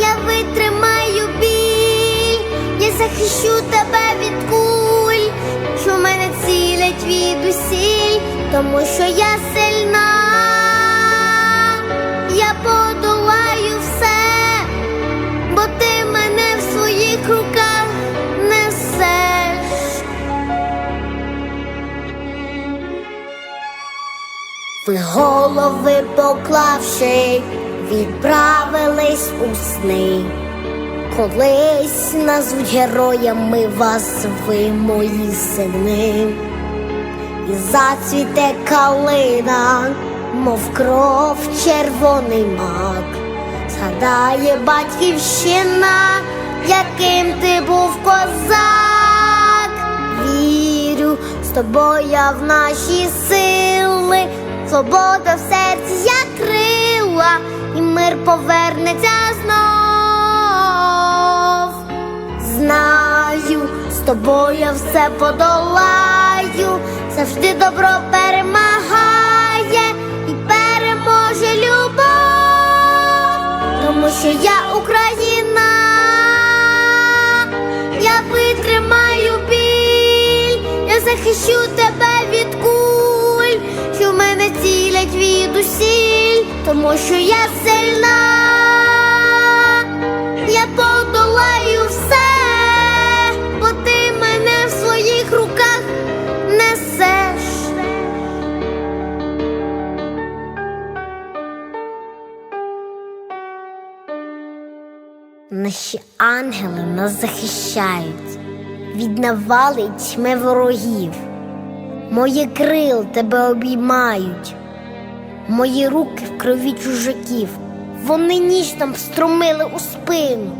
я витримаю біль, я захищу тебе від куль, що мене цілять від усіль, тому що я сильна, я подолаю все, бо ти мене в своїх руках несеш. Ви голови поклавши, відправились у сни. Колись назвуть героями вас ви мої сини, і зацвіте калина, мов кров червоний мак, згадає батьківщина, яким ти був козак. Вірю з тобою я в наші сили, свобода в серці як крила, і мир повернеться знов. Знаю, з тобою я все подолаю, завжди добро перемагає і переможе любов, тому що я Україна, я витримаю біль, я захищу тебе від куль, мене цілять від усіль, тому що я сильна, я подолаю все, бо ти мене в своїх руках несеш. Наші ангели нас захищають від навали тьми ворогів. Мої крил тебе обіймають, мої руки в крові чужаків. Вони ніж нам встромили у спину,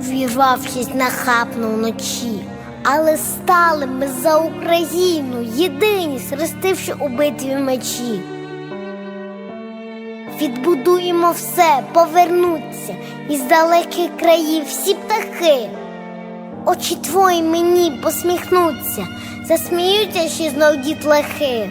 вірвавшись нахапно вночі. Але стали ми за Україну, єдині, срестивши у битві мечі. Відбудуємо все, повернуться із далеких країв всі птахи. Очі твої мені посміхнуться, засміються ще знов дітлахи.